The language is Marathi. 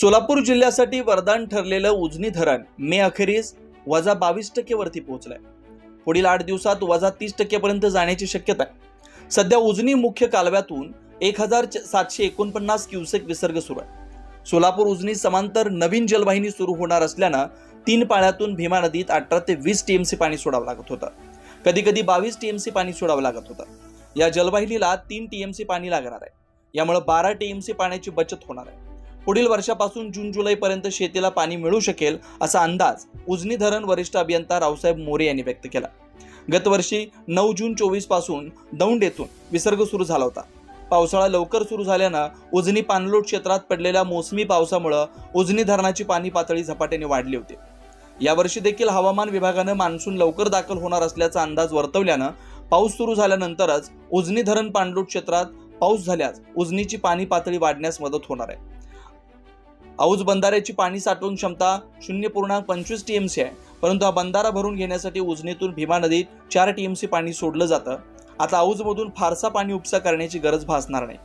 सोलापूर जिल्ह्यासाठी वरदान ठरलेलं उजनी धरण मे अखेरीस वजा बावीस टक्केवरती पोहोचलंय. पुढील आठ दिवसात वजा तीस टक्केपर्यंत जाण्याची शक्यता आहे. सध्या उजनी मुख्य कालव्यातून एक हजार सातशे एकोणपन्नास क्युसेक विसर्ग सुरू आहे. सोलापूर उजनी समांतर नवीन जलवाहिनी सुरू होणार असल्यानं तीन पाळ्यातून भीमा नदीत अठरा ते वीस टीएमसी पाणी सोडावं लागत होतं. कधी कधी बावीस टीएमसी पाणी सोडावं लागत होतं. या जलवाहिनीला तीन टीएमसी पाणी लागणार आहे. यामुळे बारा टीएमसी पाण्याची बचत होणार आहे. पुढील वर्षापासून जून जुलैपर्यंत शेतीला पाणी मिळू शकेल असा अंदाज उजनी धरण वरिष्ठ अभियंता रावसाहेब मोरे यांनी व्यक्त केला. गतवर्षी नऊ जून चोवीसपासून दौंड येथून विसर्ग सुरू झाला होता. पावसाळा लवकर सुरू झाल्यानं उजनी पाणलोट क्षेत्रात पडलेल्या मोसमी पावसामुळं उजनी धरणाची पाणी पातळी झपाट्याने वाढली होती. यावर्षी देखील हवामान विभागानं मान्सून लवकर दाखल होणार असल्याचा अंदाज वर्तवल्यानं पाऊस सुरू झाल्यानंतरच उजनी धरण पाणलोट क्षेत्रात पाऊस झाल्यास उजनीची पाणी पातळी वाढण्यास मदत होणार आहे. औज बंधाऱ्याची पाणी साठवून क्षमता शून्य पूर्णांक पंचवीस टीएमसी आहे. परंतु हा बंधारा भरून घेण्यासाठी उजनीतून भीमा नदीत चार टीएमसी पाणी सोडलं जातं. आता औजमधून फारसा पाणी उपसा करण्याची गरज भासणार नाही.